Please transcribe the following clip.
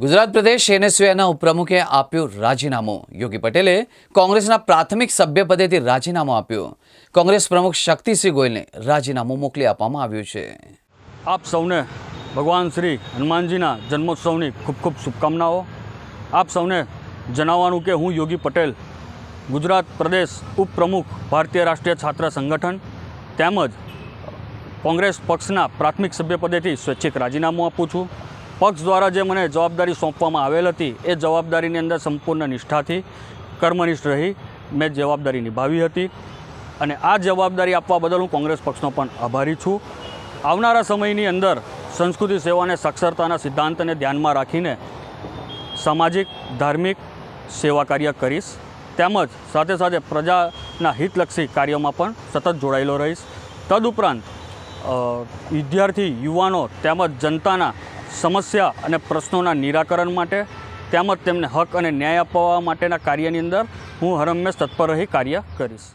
ગુજરાત પ્રદેશ એનએસયુના ઉપપ્રમુખે આપ્યું રાજીનામું. યોગી પટેલે કોંગ્રેસના પ્રાથમિક સભ્યપદેથી રાજીનામું આપ્યું. કોંગ્રેસ પ્રમુખ શક્તિસિંહ ગોયલને રાજીનામું મોકલી આપવામાં આવ્યું છે. આપ સૌને ભગવાન શ્રી હનુમાનજીના જન્મોત્સવની ખૂબ ખૂબ શુભકામનાઓ. આપ સૌને જણાવવાનું કે હું યોગી પટેલ, ગુજરાત પ્રદેશ ઉપપ્રમુખ ભારતીય રાષ્ટ્રીય છાત્ર સંગઠન તેમજ કોંગ્રેસ પક્ષના પ્રાથમિક સભ્યપદેથી સ્વૈચ્છિક રાજીનામું આપું છું. પક્ષ દ્વારા જે મને જવાબદારી સોંપવામાં આવેલ હતી, એ જવાબદારીની અંદર સંપૂર્ણ નિષ્ઠાથી કર્મનિષ્ઠ રહી મેં જવાબદારી નિભાવી હતી. અને આ જવાબદારી આપવા બદલ હું કોંગ્રેસ પક્ષનો પણ આભારી છું. આવનારા સમયની અંદર સંસ્કૃતિ સેવાને સાક્ષરતાના સિદ્ધાંતને ધ્યાનમાં રાખીને સામાજિક, ધાર્મિક સેવા કાર્ય કરીશ. તેમજ સાથે સાથે પ્રજાના હિતલક્ષી કાર્યોમાં પણ સતત જોડાયેલો રહીશ. તદુપરાંત વિદ્યાર્થી, યુવાનો તેમજ જનતાના સમસ્યા અને પ્રશ્નોના નિરાકરણ માટે તેમજ તેમને હક અને ન્યાય અપાવવા માટેના કાર્યની અંદર હું હરહંમેશ તત્પર રહી કાર્ય કરીશ.